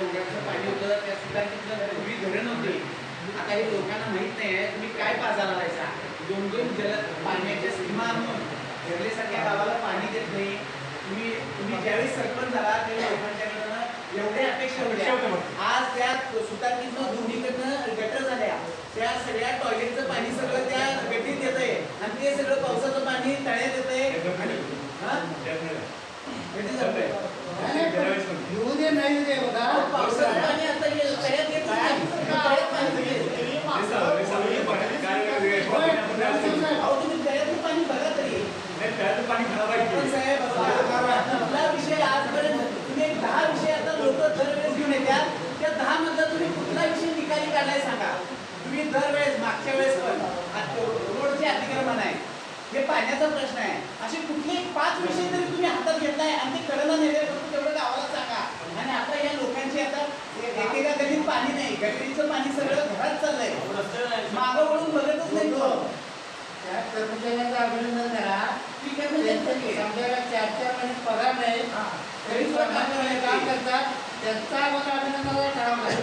डोंगराचं पाणी होतं त्या सुद्धा पूर्वी धरण होते. आता हे लोकांना माहीत नाही आहे तुम्ही काय पाजायला लायचा दोन दोन जल पाण्याच्या सीमा आणून घरलेसारख्या गावाला पाणी देत नाही. तुम्ही तुम्ही ज्यावेळी सरपंच झाला त्यावेळी लोकांच्याकडनं एवढ्या अपेक्षा अपेक्षा होत्या. आज त्या सुतारकीतनं दोन्हीकडनं गटर झाल्या. त्या सगळ्या टॉयलेटचं पाणी सगळं त्या गटीत येत आहे आणि ते सगळं पावसाचं पाणी तळ्यात येत आहे हा? त्यात नाही. बघा. अहो, तुम्ही पाणी बघा तरी विषय तुम्ही दहा विषय आता घेऊन येतात दहा तुम्ही कुठला विषय सांगा तुम्ही मागच्या वेळेस आता आहे पाण्याचा प्रश्न आहे असे कुठले पाच विषय तरी तुम्ही हातात घेतलाय आणि ते कडेला नेले तेवढं गावाला सांगा. आणि आता या लोकांची आता एकेका गलीत पाणी नाही. गटरीचं पाणी सगळं घरात चाललंय. मागं वळून बघतच नाही तो. त्या कर्मचाऱ्यांचं अभिनंदन करा. ठीक आहे म्हणजे त्यांचं समजायला चार चार महिने पगार नाही. तरी पण काम करतात. त्यांचा मला अभिनंदनाला ठराव आहे.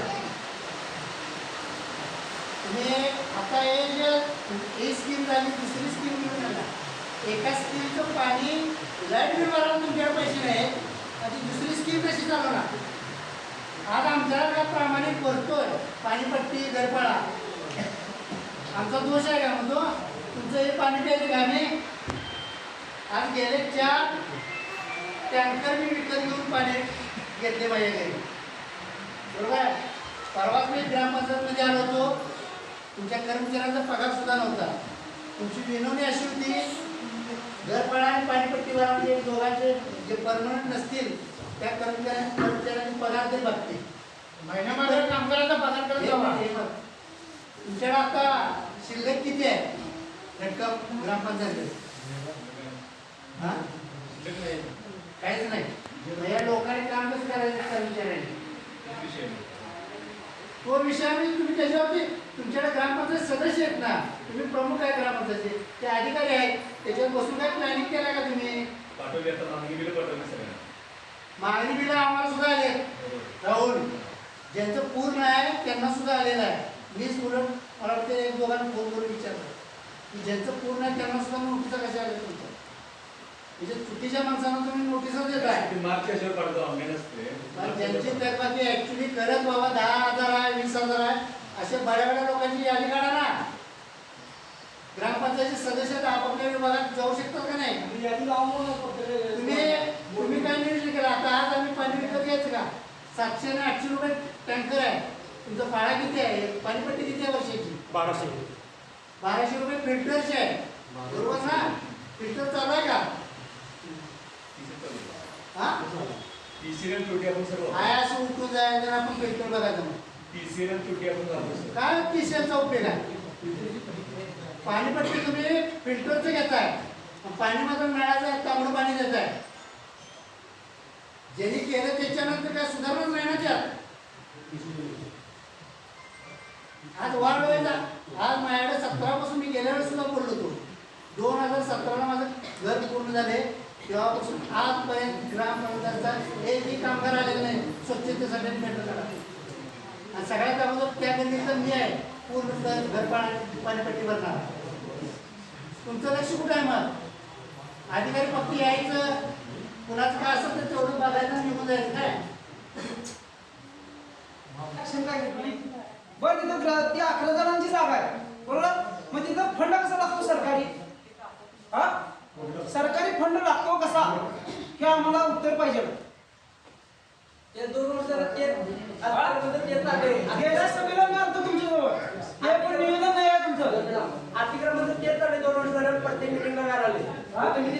तुम्ही आता हे जे ही स्कीम झाली दुसरी स्कीम घेऊन आला. एका स्कीमचं पाणी लाइट बिल भरायला तुमच्याकडे पैसे नाही. आणि दुसरी स्कीम कशी चालवणार आज आमच्या काय प्रामाणिक करतोय पाणीपट्टी गरपाळा आमचा दोष आहे का म्हणतो? तुमचं हे पाणी प्यायचं का आम्ही? आज गेले चार टँकर मी विकत घेऊन पाणी घेतले माझ्या घरी. बरोबर आहे? परवाच मी ग्रामपंचायतमध्ये आलो होतो. तुमच्या कर्मचाऱ्यांचा पगार सुद्धा नव्हता. तुमची विनवणी अशी होती घरपळा आणि पाणीपट्टीवर म्हणजे दोघांचे जे परमनंट नसतील त्या कर्मचाऱ्या कर्मचाऱ्यांचे पगार ते बघते महिन्यामध्ये कामगाराचा पगार करत जावा. तुमच्याकडे आता शिल्लक किती आहे? रक्कम ग्रामपंचायत हा? काहीच नाही. या लोकांनी काम कसं करायचं कर्मचाऱ्यांनी. तो विषय आम्ही तुम्ही त्याच्यावरती तुमच्याकडे ग्रामपंचायत सदस्य आहेत ना. तुम्ही प्रमुख आहे ग्रामपंचायतचे. ते अधिकारी आहेत. त्याच्यावर बसून काय प्लॅनिंग केला का तुम्ही? पाठवली आता मागणी बिलं पाठवली सगळ्यांना. मागणी बिलं आम्हाला सुद्धा आले. राहुल ज्यांचं पूर्ण आहे त्यांना सुद्धा आलेलं आहे. मीच उलट मला वाटतं एक दोघांना फोन करून विचारलं. की ज्यांचं पूर्ण आहे त्यांना सुद्धा नोटिसा कशा आल्या तुमच्या? म्हणजे चुकीच्या माणसांना तुम्ही नोटिसा देताय ते मार्च कशावर काढतो ऑनलाईन असते पण ज्यांची थकबाकी ऍक्च्युली करत बाबा दहा हजार आहे वीस हजार आहे असे बड्या बड्या लोकांची यादी काढा ना. ग्रामपंचायतचे सदस्य तर आपापल्या विभागात जाऊ शकतात का नाही? तुम्ही तुम्ही काय नियोजन केलं? आता आज आम्ही पाणी विकत घ्यायचं का? सातशे आणि आठशे रुपये टँकर आहे. तुमचा भाडा किती आहे? पाणीपट्टी किती आहे वर्षाची? बाराशे. बाराशे रुपये फिल्टरचे आहे. बरोबर ना? फिल्टर चालू आहे का? हा? टीसीएल आपण सर्व काय असं उठून जायचं आणि आपण फिल्टर बघायचं मग. टीसीएल त्रुटी आपण झालो सर काय तिसऱ्याचा उपयोग आहे? पाणीपट्टी तुम्ही फिल्टरचं घेताय. पाणी माझं मिळायचं आहे तांबडं पाणी देत आहे ज्यांनी केलं त्याच्यानंतर काय सुधारणा नाही. ना त्यात आज वाढ व्हायचा आज माझ्याकडे सतरापासून मी गेल्या वेळेस सुद्धा बोललो होतो. दोन हजार सतराला माझं घर पूर्ण झाले. तेव्हापासून आजपर्यंत ग्रामपंचायतचा एकही कामगार आलेला नाही. स्वच्छतेसाठी मेटर करा आणि सगळ्यात अगोदर त्या गल्लीचं मी आहे. पूर्ण घर घर पाणी पाणीपट्टी भरणार. तुमचं लक्ष कुठं आहे मग? अधिकारी फक्त यायचं. कुणाचं काय असेल तर तेवढं बघायचं निघून जायचं काय? बरं तिथं ती अकरा जणांची जागा आहे. बरोबर? मग तिथं फंड कसा लागतो सरकारी? हा? सरकारी फंड लागतो कसा? हे आम्हाला उत्तर पाहिजे. ते दोन वर्ष ते सभेला मी आलतो तुमच्याजवळ. ते पण निवेदन नाही आहे तुमचं अतिक्रमण तेच झाले दोन वर्ष झालं प्रत्येक मिटिंगला काय आले तुम्ही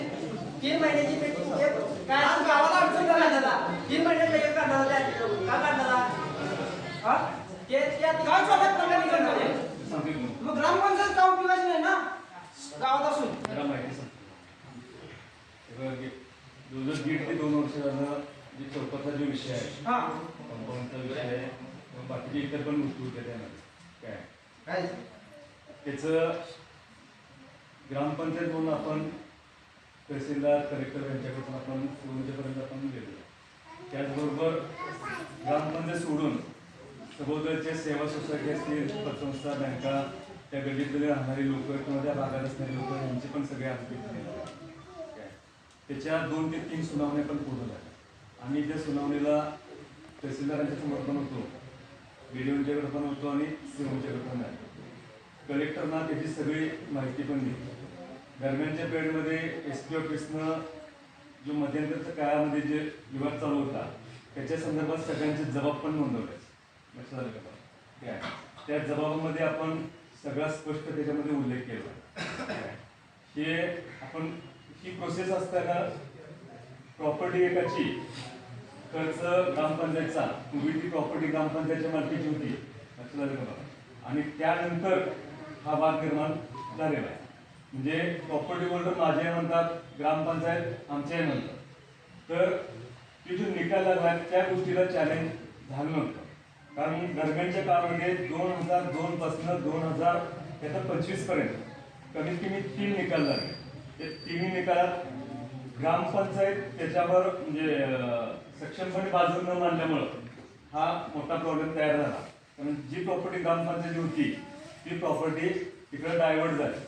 तीन महिन्याची मिटिंग काय गावाला अडचण काय झाला तीन महिन्यात लगेच काढणार होते अतिक्रमण. का काढणार ते काय चालत प्रकरणीकरणमध्ये? सांगते मग ग्रामपंचायत का उपयोगाची नाही ना गावात असून दीड ते दोन वर्ष झालं जे चौपदचा जो विषय आहे कंपाऊंडचा विषय आहे बाकीचे इतर पण गोष्टी होत्या त्यामध्ये याचं ग्रामपंचायत म्हणून आपण तहसीलदार कलेक्टर यांच्याकडून आपण शिवूनच्यापर्यंत आपण गेलो. त्याचबरोबर ग्रामपंचायत सोडून सभोदरच्या सेवा सोसायटी असतील पतसंस्था बँका त्या गल्लीतले राहणारी लोक किंवा त्या भागात असणारी लोक यांचे पण सगळे आज त्याच्या दोन ते तीन सुनावण्या पण पूर्ण झाल्या. आम्ही त्या सुनावणीला तहसीलदारांच्या समोर पण होतो बीडीओंच्याकडे पण होतो आणि सीओंच्याकडे पण आहे कलेक्टरना त्याची सगळी माहिती पण दिली. दरम्यानच्या पिरियडमध्ये एस पी ऑफिसनं जो मध्यंतरच्या काळामध्ये जे विवाद चालू होता त्याच्या संदर्भात सगळ्यांचे जबाब पण नोंदवले. लक्षात आलं का? त्या जबाबामध्ये आपण सगळा स्पष्ट त्याच्यामध्ये उल्लेख केला. हे आपण ही प्रोसेस असताना प्रॉपर्टी एकाची खर्च ग्रामपंचायतचा पूर्वी ती प्रॉपर्टी ग्रामपंचायतच्या मालकीची होती. लक्षात आलं का? आणि त्यानंतर हा वाद निर्माण झालेला आहे. म्हणजे प्रॉपर्टी होल्डर माझे म्हणतात ग्रामपंचायत आमचे म्हणतात. तर ती जो निकाल लागला त्या गोष्टीला चॅलेंज झालं नव्हतं. कारण दरम्यानच्या काळामध्ये दोन हजार दोन दोन हजार त्याचा पंचवीसपर्यंत. कमीत कमी तीन निकाल लागले. ते तिन्ही निकालात ग्रामपंचायत त्याच्यावर म्हणजे सक्षमपणे बाजू न मांडल्यामुळं हा मोठा प्रॉब्लेम तयार झाला. कारण जी प्रॉपर्टी ग्रामपंचायती होती ती प्रॉपर्टी तिकडे डायव्हर्ट झाली.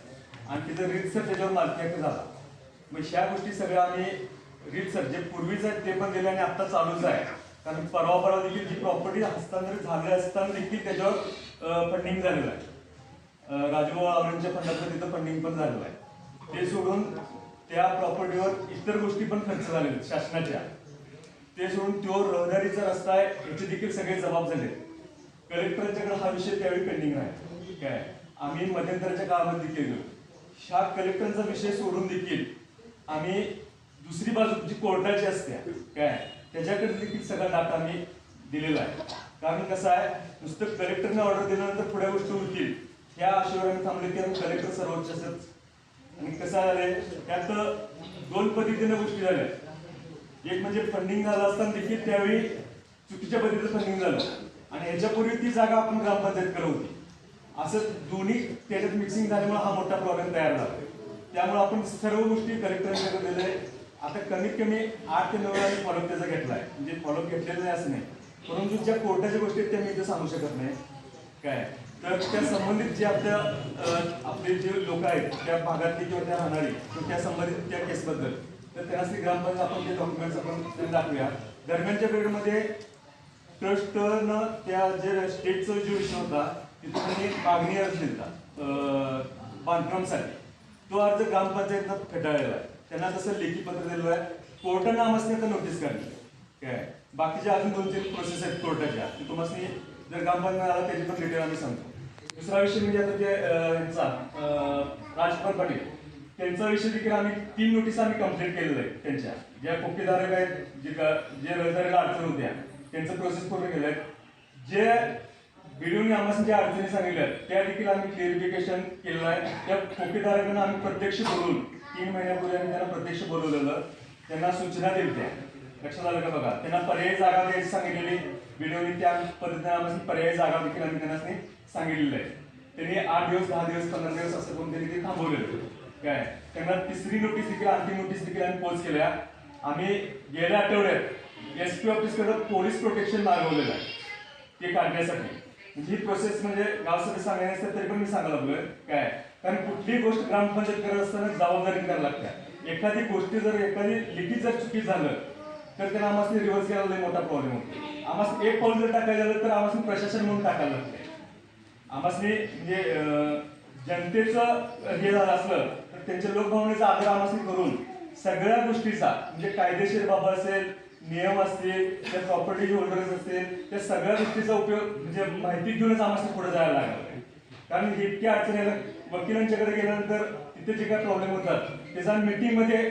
आणि तिथं रितसर त्याच्यावर मालकी हक्क झाला. मग ह्या गोष्टी सगळ्या आम्ही रितसर जे पूर्वीच आहेत ते पण गेले आणि आत्ता चालूच आहे. कारण परवा परवा देखील जी प्रॉपर्टी हस्तांतरित झाली असताना देखील त्याच्यावर फंडिंग झालेलं आहे. अं, राजभाऊ आवरणच्या फंडाचं तिथं फंडिंग पण झालेलं आहे. ते सोडून त्या प्रॉपर्टीवर इतर गोष्टी पण खर्च झालेल्या आहेत शासनाच्या. ते सोडून तो रहदारीचा रस्ता आहे याचे देखील सगळे जबाब झाले. कलेक्टरांच्याकडे हा विषय त्यावेळी पेंडिंग आहे. काय आम्ही मध्यंतराच्या काळामध्ये देखील गेलो ह्या कलेक्टरचा विषय सोडून देखील आम्ही दुसरी बाजू जी कोर्टाची असते काय त्याच्याकडे देखील सगळा डाटा आम्ही दिलेला आहे. कारण कसं आहे नुसतं कलेक्टरने ऑर्डर दिल्यानंतर पुढ्या गोष्टी होतील ह्या आशेवर आम्ही थांबले की आम्ही कलेक्टर सर्वोच्च असत. आणि कसं झालंय त्यात दोन पद्धतीने गोष्टी झाल्या. एक म्हणजे फंडिंग झालं असताना देखील त्यावेळी चुकीच्या पद्धतीचं फंडिंग झालं. आणि ह्याच्यापूर्वी ती जागा आपण ग्रामपंचायत करत होती. असं दोन्ही त्याच्यात मिक्सिंग झाल्यामुळे हा मोठा प्रॉब्लेम तयार झाला. त्यामुळे आपण सर्व गोष्टी कलेक्टरांकडे आहे आता कमीत कमी आठ ते नऊ वेळा मी फॉलोअप त्याचा घेतलाय. म्हणजे फॉलोअप घेतलेलं नाही असं नाही. परंतु ज्या कोर्टाच्या गोष्टी आहेत त्या मी इथं सांगू शकत नाही. काय? तर त्या संबंधित जे आपल्या आपले जे लोक आहेत त्या भागातली किंवा त्या राहणारी त्या संबंधित त्या केसबद्दल. तर त्यांना ग्रामपंचायत आपण ते डॉक्युमेंट्स आपण दाखवूया. दरम्यानच्या पिरियडमध्ये ट्रस्टनं त्या जे स्टेटचा जो विषय होता तिथून एक मागणी अर्ज दिला बांधकामसाठी. तो अर्ज ग्रामपंचायतनं फेटाळलेला आहे. त्यांना तसं लेखी पत्र दिलेलं आहे. कोर्टानं आम्हाला आता नोटीस काढली. काय? बाकीच्या अजून दोन तीन प्रोसेस आहेत कोर्टाच्या. तुम्हाला जर ग्रामपंचायत आला त्याची पण डिटेल आम्ही सांगतो. दुसरा विषय म्हणजे आता ते अं, यांचा राजकुमार पाटील. त्यांचा विषय देखील आम्ही तीन नोटीस आम्ही कंप्लीट केलेलं आहे त्यांच्या. ज्या कोपीधारक आहेत जे का जे रहदारीला अडचण होत्या त्यांचं प्रोसेस पूर्ण आहे जे व्हिडिओने आम्हाला ज्या अडचणी सांगितल्या त्या देखील आम्ही क्लिअरिफिकेशन केलेलं आहे. त्या कोपीधारकांना आम्ही प्रत्यक्ष बोलून तीन महिन्यापूर्वी आम्ही त्यांना प्रत्यक्ष बोलवलेलं. त्यांना सूचना दिल्या लक्षात आलं का बघा? त्यांना पर्यायी जागा द्यायची सांगितलेली. व्हिडिओने त्या पद्धतीने आम्हाला पर्यायी जागा देखील आम्ही त्यांना सांगितलेलं आहे. त्यांनी आठ दिवस दहा दिवस पंधरा दिवस असं करून त्यांनी ते थांबवलेलं काय? त्यांना तिसरी नोटीस देखील अंतिम नोटीस देखील आम्ही पोच केल्या. आम्ही गेल्या आठवड्यात एस पी ऑफिसकडे पोलीस प्रोटेक्शन मागवलेलं आहे. ते काढण्यासाठी. ही प्रोसेस म्हणजे गावसभेत सांगायला तरी पण मी सांगायला लागलोय. काय? कारण कुठलीही गोष्ट ग्रामपंचायत करत असताना जबाबदारी करायला लागते. एखादी गोष्टी जर एखादी लिखित जर चुकी झालं तर त्याला आम्हाला रिव्हर्स करायला लई मोठा प्रॉब्लेम होतो. आम्हाला एक पाऊल जर टाकायला झालं तर आम्हाला प्रशासन म्हणून टाकायला लागते. आम्हाला म्हणजे जनतेचं हे झालं असलं तर त्यांच्या लोकभावनेचा आदर आम्हाला करून सगळ्या गोष्टीचा म्हणजे कायदेशीर बाब असेल नियम असतील त्या प्रॉपर्टी होल्डर्स असतील त्या सगळ्या गोष्टीचा उपयोग म्हणजे माहिती घेऊनच आम्हाला पुढे जायला लागलं. कारण इतक्या अडचणीला वकिलांच्याकडे गेल्यानंतर तिथे जे काय प्रॉब्लेम होतात त्याचा मीटिंगमध्ये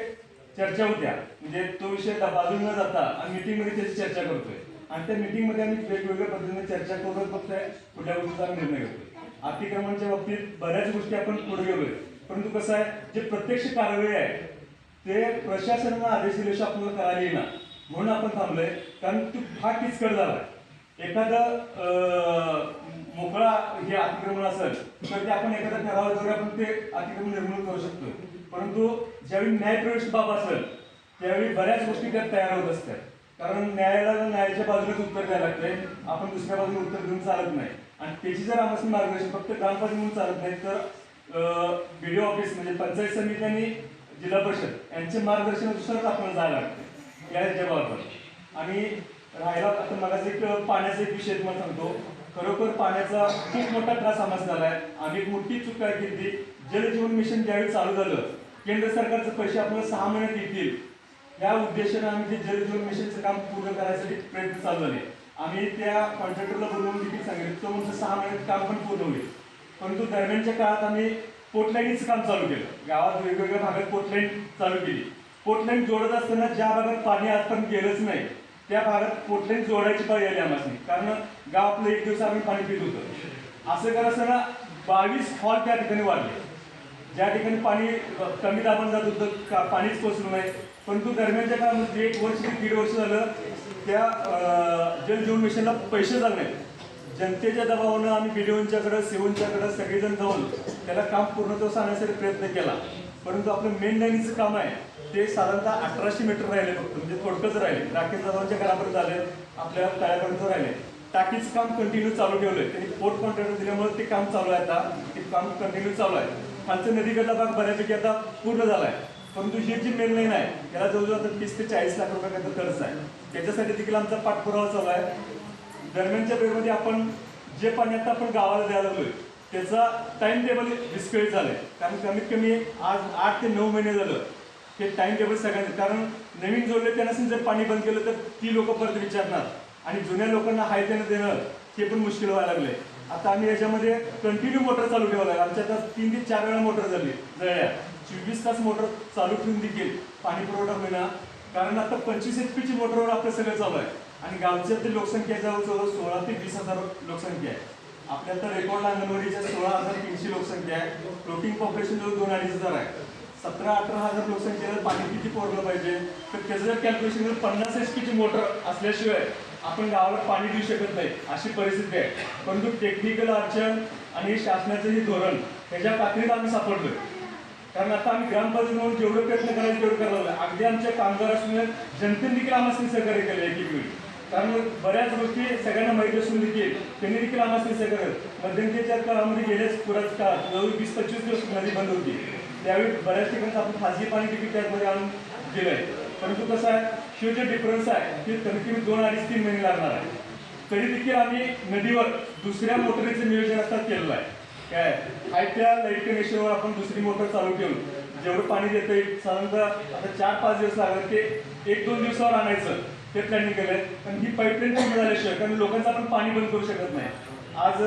चर्चा होत्या म्हणजे तो विषय बाजून न जाता आणि मीटिंगमध्ये त्याची चर्चा करतोय. आणि त्या मीटिंगमध्ये आम्ही वेगवेगळ्या पद्धतीने चर्चा करून फक्त कुठल्या गोष्टीचा आम्ही निर्णय घेतोय. अतिक्रमणच्या बाबतीत बऱ्याच गोष्टी आपण पुढे गेलोय. परंतु कसं आहे जे प्रत्यक्ष कारवाई आहे ते प्रशासनानं आदेश दिल्याशिवाय आपल्याला करायला येईना म्हणून आपण थांबलोय. कारण तो हा किचकट झाला एखादं मोकळा हे अतिक्रमण असेल तर ते आपण एखाद्या ठरावाद्वारे आपण ते अतिक्रमण निर्मूलन करू शकतो परंतु ज्यावेळी न्यायप्रवेश बाब असेल त्यावेळी बऱ्याच गोष्टी त्यात तयार होत असतात. कारण न्यायाला न्यायाच्या बाजूनेच उत्तर द्यायला लागतंय आपण दुसऱ्या बाजूने उत्तर देऊन चालत नाही. आणि त्याची जर आम्हाला मार्गदर्शन फक्त ग्रामपंचायत म्हणून चालत नाही तर बीडीओ ऑफिस म्हणजे पंचायत समिती आणि जिल्हा परिषद यांचे मार्गदर्शन दुसऱ्याच आपण जायला लागतं या जबाबदार आणि राहिला आता मला एक पाण्याचा एक विषय तुम्हाला सांगतो. खरोखर पाण्याचा खूप मोठा त्रास आम्हाला आहे आम्ही एक मोठी चूक काय केली जल जीवन मिशन ज्यावेळी चालू झालं केंद्र सरकारचे पैसे आपल्याला सहा महिन्यात येतील. या उद्देशाने आम्ही ते जल जीवन मिशनचं काम पूर्ण करायसाठी प्रयत्न चालू झाले. आम्ही त्या कॉन्ट्रॅक्टरला बोलवून देखील सांगितलं. तो म्हणजे सहा महिन्यात काम पण पूर्ण होईल. परंतु दरम्यानच्या काळात आम्ही पोटलाईनीचं काम चालू केलं. गावात वेगवेगळ्या भागात पोटलाईन चालू केली. पोटलाईन जोडत असताना ज्या भागात पाणी आजपर्यंत गेलंच नाही त्या भागात पोटलाईन जोडायची पाहिजे आली आम्हाला कारण गाव आपलं एक दिवस आम्ही पाणी पित होतं. असं करत असताना बावीस हॉल त्या ठिकाणी वाढले. ज्या ठिकाणी पाणी कमी दाबानं जात होतं का पाणीच पोचलं नाही. परंतु दरम्यानच्या काळामध्ये एक वर्ष ते दीड वर्ष झालं त्या अं, जल जीवन मिशनला पैसे झाले नाहीत. जनतेच्या दबावानं आम्ही बिडिओंच्याकडं सेवनच्याकडं सगळेजण जाऊन त्याला काम पूर्णत्वास आणण्यासाठी प्रयत्न केला. परंतु आपलं मेन लाईनीचं काम आहे ते साधारणतः अठराशे मीटर राहिले फक्त म्हणजे थोडकंच राहिले. राकेश जाधवांच्या घरापर्यंत झाले आपल्या तळ्यापर्यंत राहिले. टाकीचं काम कंटिन्यू चालू ठेवलंय. त्यांनी पोर्ट कॉन्ट्रॅक्टर दिल्यामुळे ते काम चालू आहे आता. ते काम कंटिन्यू चालू आहे. खालचं नदीकडला भाग बऱ्यापैकी आता पूर्ण झाला आहे परंतु ही जी मेन लाईन आहे त्याला जवळजवळ आता तीस ते चाळीस लाख रुपयाचा खर्च आहे. त्याच्यासाठी देखील आमचा पाठपुरावा चालू आहे. दरम्यानच्या वेळेमध्ये आपण जे पाणी आता आपण गावाला द्यायला लागलोय त्याचा टाइम टेबल विस्कळीत आहे कारण कमीत कमी आज आठ ते नऊ महिने झालं. हे टाइम टेबल सगळ्यांचं. कारण नवीन जोडले त्यांना जर पाणी बंद केलं तर ती लोक परत विचारणार. आणि जुन्या लोकांना हाय त्यानं देणं हे पण मुश्किल व्हायला लागलंय आता आम्ही याच्यामध्ये कंटिन्यू मोटर चालू ठेवलाय आमच्या आता तीन ते चार वेळा मोटर झाली जळल्या. चोवीस तास मोटर चालू ठेवून देखील पाणी पुरवठा होईना. कारण आता पंचवीस एच पीची मोटरवर आपलं सगळं चालू आहे. आणि गावच्या ते लोकसंख्या जवळजवळ सोळा ते वीस हजार लोकसंख्या आहे. आपल्या तर रेकॉर्ड अंगणवाडीच्या सोळा हजार तीनशे लोकसंख्या आहे. फ्लोटिंग पॉप्युलेशन जवळ दोन अडीच हजार आहे. सतरा अठरा हजार लोकसंख्येला पाणी किती पोरलं पाहिजे? तर त्याचं जर कॅल्क्युलेशन पन्नास एच पीची मोटर असल्याशिवाय आपण गावाला पाणी देऊ शकत नाही अशी परिस्थिती आहे. परंतु टेक्निकल अडचण आणि शासनाचं हे धोरण ह्याच्या पातळीत आम्ही सापडलोय. कारण आता आम्ही ग्रामपंचायत म्हणून जेवढे प्रयत्न करायचे तेवढे करायला लागलो. अगदी आमच्या कामगार असून जनतेने देखील आम्हाला सहकार्य केलं एक एक वेळी कारण बऱ्याच गोष्टी सगळ्यांना माहिती असून देखील त्यांनी देखील आम्हाला सहकार्य मध्यंतरीच्या काळामध्ये गेल्याच पुराच काळात जवळ वीस पंचवीस दिवस नदी बंद होती. त्यावेळी बऱ्याच ठिकाणी आपण खाजगी पाणी तिकीट त्यामध्ये आणून दिलंय. परंतु कसं आहे शिव जे डिफरन्स आहे ते कमीत कमी दोन अडीच तीन महिने लागणार आहे. तरी देखील आम्ही नदीवर दुसऱ्या मोटरीचं नियोजन आता केलेलं आहे. काय? आहे त्या लाइट कनेक्शनवर आपण दुसरी मोटर चालू ठेवून जेवढं पाणी देतं येईल साधारणतः आता चार पाच दिवस लागतात ते एक दोन दिवसावर आणायचं ते प्लॅनिंग केलंय. पण ही पाईपलाईन पूर्ण झाल्याशिवाय कारण लोकांचं आपण पाणी बंद करू शकत नाही. आज